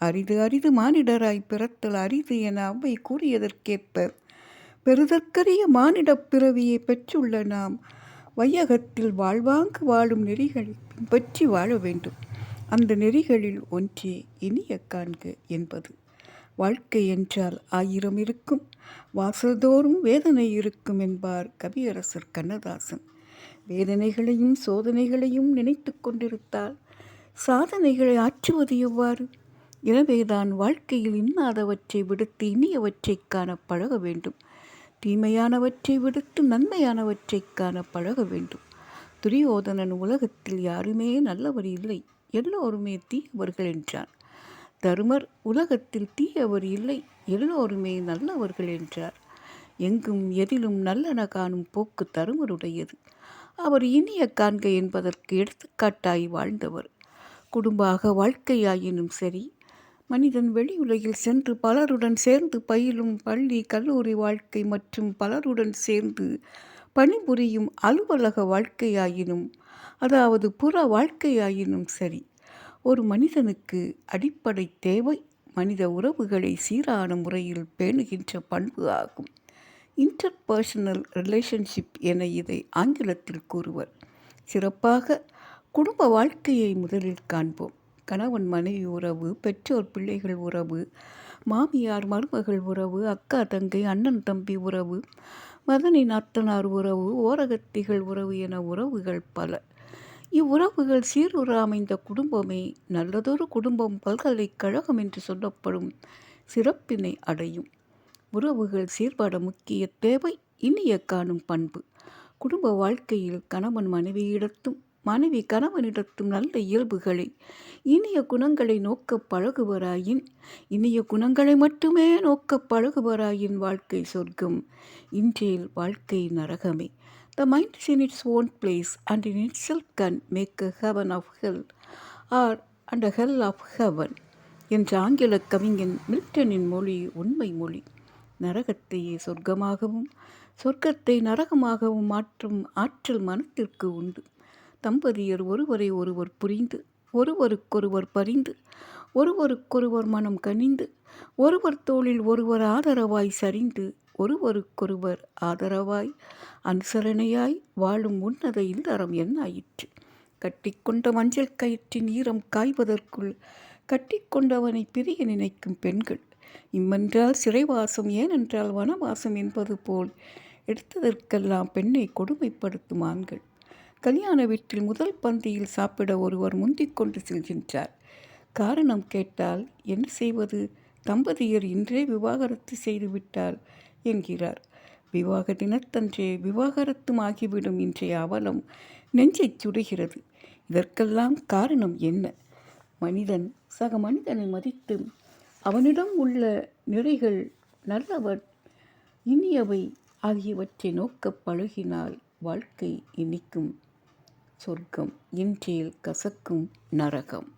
அரிது அரிது மானிடராய் பிறத்தல் அரிது என அவ்வை கூறியதற்கேற்ப பெறுதற்கரிய மானிடப் பிறவியை பெற்றுள்ள நாம் வையகத்தில் வாழ்வாங்கு வாழும் நெறிகளை பின்பற்றி வாழ வேண்டும். அந்த நெறிகளில் ஒன்றே இனிய காண்க என்பது. வாழ்க்கை என்றால் ஆயிரம் இருக்கும் வாசல்தோறும் வேதனை இருக்கும் என்பார் கவியரசர் கண்ணதாசன். வேதனைகளையும் சோதனைகளையும் நினைத்து கொண்டிருந்தால் சாதனைகளை ஆற்றுவது எவ்வாறு? எனவேதான் வாழ்க்கையில் இன்னாதவற்றை விடுத்து இனியவற்றை காண பழக வேண்டும். தீமையானவற்றை விடுத்து நன்மையானவற்றை காண பழக வேண்டும். துரியோதனன் உலகத்தில் யாருமே நல்லவர் இல்லை. எல்லோருமே தீயவர்கள் என்றான். தருமர் உலகத்தில் தீயவர் இல்லை. எல்லோருமே நல்லவர்கள் என்றார். எங்கும் எதிலும் நல்லன காணும் போக்கு தருமருடையது. அவர் இனிய காண்க என்பதற்கு எடுத்துக்காட்டாய் வாழ்ந்தவர். குடும்பாக வாழ்க்கையாயினும் சரி மனிதன் வெளியுலகில் சென்று பலருடன் சேர்ந்து பயிலும் பள்ளி கல்லூரி வாழ்க்கை மற்றும் பலருடன் சேர்ந்து பணிபுரியும் அலுவலக வாழ்க்கையாயினும் அதாவது புற வாழ்க்கையாயினும் சரி ஒரு மனிதனுக்கு அடிப்படை தேவை மனித உறவுகளை சீரான முறையில் பேணுகின்ற பண்பு ஆகும். இன்டர்பர்சனல் ரிலேஷன்ஷிப் என இதை ஆங்கிலத்தில் கூறுவர். சிறப்பாக குடும்ப வாழ்க்கையை முதலில் காண்போம். கணவன் மனைவி உறவு பெற்றோர் பிள்ளைகள் உறவு மாமியார் மருமகள் உறவு அக்கா தங்கை அண்ணன் தம்பி உறவு மதனி நாத்தனார் உறவு ஓரகத்திகள் உறவு என உறவுகள் பல. இவ்வுறவுகள் சீருற அமைந்த குடும்பமே நல்லதொரு குடும்பம் பல்கலைக்கழகம் என்று சொல்லப்படும் சிறப்பினை அடையும். உறவுகள் சீர்பட முக்கிய தேவை இனிய காணும் பண்பு. குடும்ப வாழ்க்கையில் கணவன் மனைவியிடத்தும் மனைவி கணவனிடத்தும் நல்ல இயல்புகளை இனிய குணங்களை நோக்க பழகுவராயின் இனிய குணங்களை மட்டுமே நோக்க பழகுவராயின் வாழ்க்கை சொர்க்கம். இன்றேல் வாழ்க்கை நரகமே. The mind is in its own place and in itself can make a heaven of hell or and a hell of heaven என்ற ஆங்கில கவிஞன் மில்டனின் மொழி உண்மை மொழி. நரகத்தையே சொர்க்கமாகவும் சொர்க்கத்தை நரகமாகவும் மாற்றும் ஆற்றல் மனத்திற்கு உண்டு. தம்பதியர் ஒருவரை ஒருவர் புரிந்து ஒருவருக்கொருவர் பரிந்து ஒருவருக்கொருவர் மனம் கனிந்து ஒருவர் தோளில் ஒருவர் ஆதரவாய் சரிந்து ஒருவருக்கொருவர் ஆதரவாய் அனுசரணையாய் வாழும் உன்னத இல்லறம் என்னாயிற்று? கட்டிக்கொண்ட மஞ்சள் கயிற்றின் ஈரம் காய்வதற்குள் கட்டிக்கொண்டவனை பிரிய நினைக்கும் பெண்கள் இம்மென்றால் சிறைவாசம் ஏனென்றால் வனவாசம் என்பது போல் எடுத்ததற்கெல்லாம் பெண்ணை கொடுமைப்படுத்தும் ஆண்கள். கல்யாண வீட்டில் முதல் பந்தியில் சாப்பிட ஒருவர் முந்திக் கொண்டு செல்கின்றார். காரணம் கேட்டால் என்ன செய்வது? தம்பதியர் இன்றே விவாகரத்து செய்துவிட்டார் என்கிறார். விவாக தினத்தன்றே விவாகரத்தும் ஆகிவிடும் இன்றைய அவலம் நெஞ்சைச் சுடுகிறது. இதற்கெல்லாம் காரணம் என்ன? மனிதன் சக மனிதனை மதித்து அவனிடம் உள்ள நிறைகள் நல்லவர் இனியவை ஆகியவற்றை நோக்கப் பழகினால் வாழ்க்கை இனிக்கும். சொர்க்கம் இன்றில் கசக்கும் நரகம்.